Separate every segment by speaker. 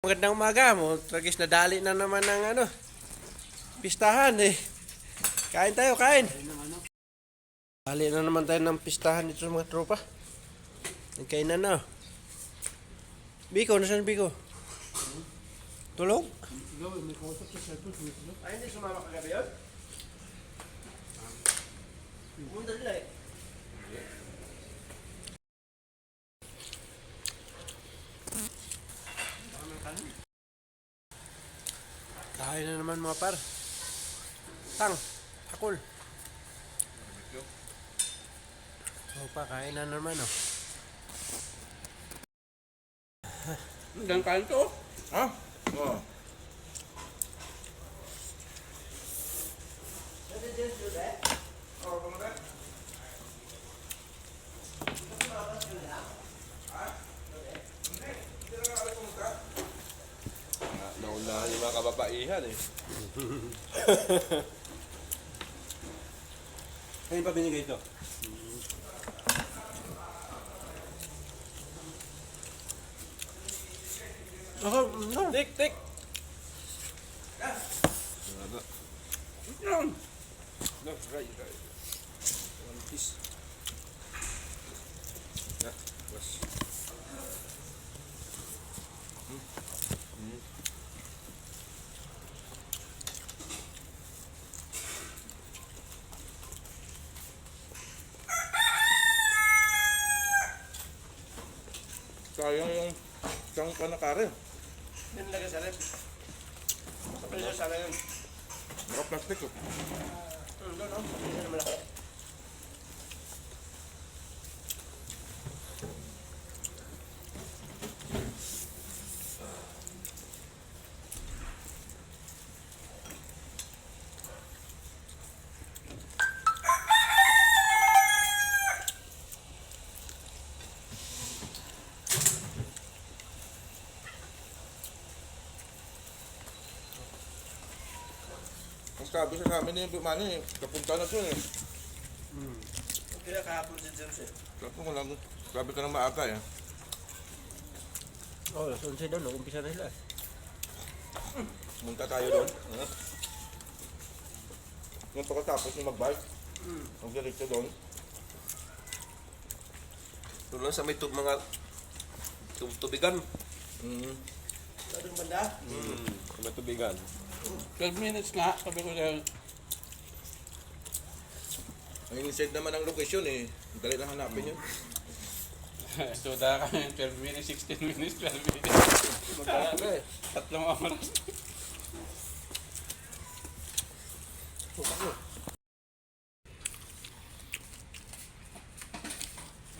Speaker 1: Magandang umaga mo. Tragis na dali na naman ng ano. Pistahan eh. Kain tayo, kain. Dali na naman tayo ng pistahan dito mga tropa. Nagkainan na. Biko, nasaan Biko? Tulog? Ay, hindi sumama kagabi yun? Pumunta sila eh. Kain na naman mga par. Tang, akul. O pa, kain na naman oh.
Speaker 2: Hanggang kain to.
Speaker 3: Ha?
Speaker 2: Yung mga kababaihan eh.
Speaker 3: Ngayon pa binigay ito?
Speaker 1: Ako, no.
Speaker 2: Tik, tik! No, right, right. One piece. Yeah, was. Sayang yung isang panakarin.
Speaker 1: Yan lagay sa rep. Ano siya sana yun?
Speaker 2: Naka-plastic oh.
Speaker 1: Hmm, doon oh.
Speaker 2: Sabi sa amin ni Bimani, eh, kapunta na siya eh.
Speaker 1: Kaya kahapon si James eh.
Speaker 2: Sabi ko lang, sabi ka ng maaga eh.
Speaker 1: Oh, lason siya doon. Umpisa na sila.
Speaker 2: Punta tayo doon. Huh? Nung pagkatapos yung mag-bike, ang diretso doon.
Speaker 4: Doon lang sa may tub mga tub tubigan.
Speaker 2: Mm.
Speaker 1: Doon banda.
Speaker 4: Mm. Sa may tubigan.
Speaker 5: 12 minutes nga, sabi ko sa'yo.
Speaker 2: Ang inside naman ang location eh. Dali lang hanapin yun.
Speaker 5: so, da kami 12 minutes, 16 minutes, 12 minutes.
Speaker 4: Magkano eh.
Speaker 5: Tatlong oras.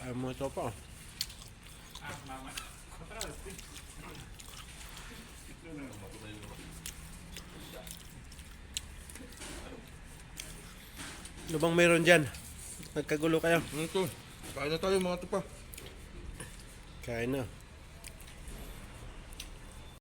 Speaker 1: Ay mo ito pa. Ano bang meron dyan? Nagkagulo kayo.
Speaker 2: Ano to? Kain na tayo mga tupa.
Speaker 1: Kain na.